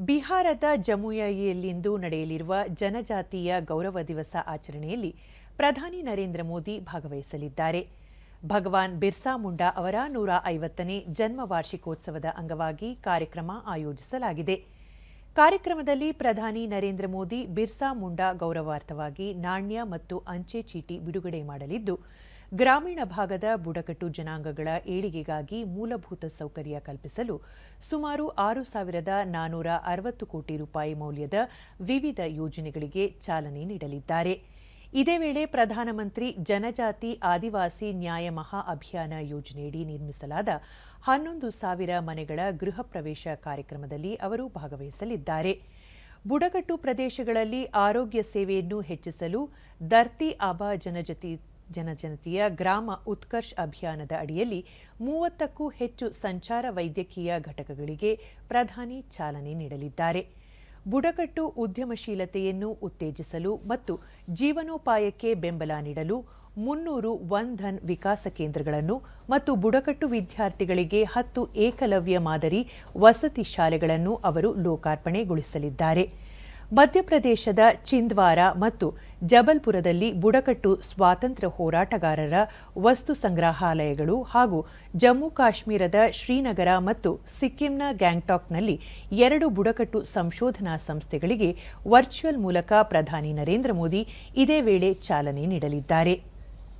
ಬಿಹಾರದ ಜಮುಯಿಯಲ್ಲಿಂದು ನಡೆಯಲಿರುವ ಜನಜಾತಿಯ ಗೌರವ ದಿವಸ ಆಚರಣೆಯಲ್ಲಿ ಪ್ರಧಾನಿ ನರೇಂದ್ರ ಮೋದಿ ಭಾಗವಹಿಸಲಿದ್ದಾರೆ. ಭಗವಾನ್ ಬಿರ್ಸಾ ಮುಂಡಾ ಅವರ ನೂರ ಐವತ್ತನೇ ಜನ್ಮ ವಾರ್ಷಿಕೋತ್ಸವದ ಅಂಗವಾಗಿ ಕಾರ್ಯಕ್ರಮ ಆಯೋಜಿಸಲಾಗಿದೆ. ಕಾರ್ಯಕ್ರಮದಲ್ಲಿ ಪ್ರಧಾನಿ ನರೇಂದ್ರ ಮೋದಿ, ಬಿರ್ಸಾ ಮುಂಡಾ ಗೌರವಾರ್ಥವಾಗಿ ನಾಣ್ಯ ಮತ್ತು ಅಂಚೆ ಚೀಟಿ ಬಿಡುಗಡೆ ಮಾಡಲಿದ್ದು, ಗ್ರಾಮೀಣ ಭಾಗದ ಬುಡಕಟ್ಟು ಜನಾಂಗಗಳ ಏಳಿಗೆಗಾಗಿ ಮೂಲಭೂತ ಸೌಕರ್ಯ ಕಲ್ಪಿಸಲು ಸುಮಾರು ಆರು ಸಾವಿರದ ನಾನೂರ ಅರವತ್ತು ಕೋಟಿ ರೂಪಾಯಿ ಮೌಲ್ಯದ ವಿವಿಧ ಯೋಜನೆಗಳಿಗೆ ಚಾಲನೆ ನೀಡಲಿದ್ದಾರೆ. ಇದೇ ವೇಳೆ ಪ್ರಧಾನಮಂತ್ರಿ ಜನಜಾತಿ ಆದಿವಾಸಿ ನ್ಯಾಯ ಮಹಾ ಅಭಿಯಾನ ಯೋಜನೆಯಡಿ ನಿರ್ಮಿಸಲಾದ ಹನ್ನೊಂದು ಸಾವಿರ ಮನೆಗಳ ಗೃಹ ಪ್ರವೇಶ ಕಾರ್ಯಕ್ರಮದಲ್ಲಿ ಅವರು ಭಾಗವಹಿಸಲಿದ್ದಾರೆ. ಬುಡಕಟ್ಟು ಪ್ರದೇಶಗಳಲ್ಲಿ ಆರೋಗ್ಯ ಸೇವೆಯನ್ನು ಹೆಚ್ಚಿಸಲು ದರ್ತಿ ಆಬಾ ಜನಜತಿ ಜನಜನತೆಯ ಗ್ರಾಮ ಉತ್ಕರ್ಷ್ ಅಭಿಯಾನದ ಅಡಿಯಲ್ಲಿ ಮೂವತ್ತಕ್ಕೂ ಹೆಚ್ಚು ಸಂಚಾರ ವೈದ್ಯಕೀಯ ಘಟಕಗಳಿಗೆ ಪ್ರಧಾನಿ ಚಾಲನೆ ನೀಡಲಿದ್ದಾರೆ. ಬುಡಕಟ್ಟು ಉದ್ಯಮಶೀಲತೆಯನ್ನು ಉತ್ತೇಜಿಸಲು ಮತ್ತು ಜೀವನೋಪಾಯಕ್ಕೆ ಬೆಂಬಲ ನೀಡಲು ಮುನ್ನೂರು ಒನ್ ಧನ್ ವಿಕಾಸ ಕೇಂದ್ರಗಳನ್ನು ಮತ್ತು ಬುಡಕಟ್ಟು ವಿದ್ಯಾರ್ಥಿಗಳಿಗೆ ಹತ್ತು ಏಕಲವ್ಯ ಮಾದರಿ ವಸತಿ ಶಾಲೆಗಳನ್ನು ಅವರು ಲೋಕಾರ್ಪಣೆಗೊಳಿಸಲಿದ್ದಾರೆ. ಮಧ್ಯಪ್ರದೇಶದ ಚಿಂದ್ವಾರ ಮತ್ತು ಜಬಲ್ಪುರದಲ್ಲಿ ಬುಡಕಟ್ಟು ಸ್ವಾತಂತ್ರ್ಯ ಹೋರಾಟಗಾರರ ವಸ್ತು ಸಂಗ್ರಹಾಲಯಗಳು ಹಾಗೂ ಜಮ್ಮು ಕಾಶ್ಮೀರದ ಶ್ರೀನಗರ ಮತ್ತು ಸಿಕ್ಕಿಂನ ಗ್ಯಾಂಗ್ಟಾಕ್ನಲ್ಲಿ ಎರಡು ಬುಡಕಟ್ಟು ಸಂಶೋಧನಾ ಸಂಸ್ಥೆಗಳಿಗೆ ವರ್ಚುವಲ್ ಮೂಲಕ ಪ್ರಧಾನಿ ನರೇಂದ್ರ ಮೋದಿ ಇದೇ ವೇಳೆ ಚಾಲನೆ ನೀಡಲಿದ್ದಾರೆ.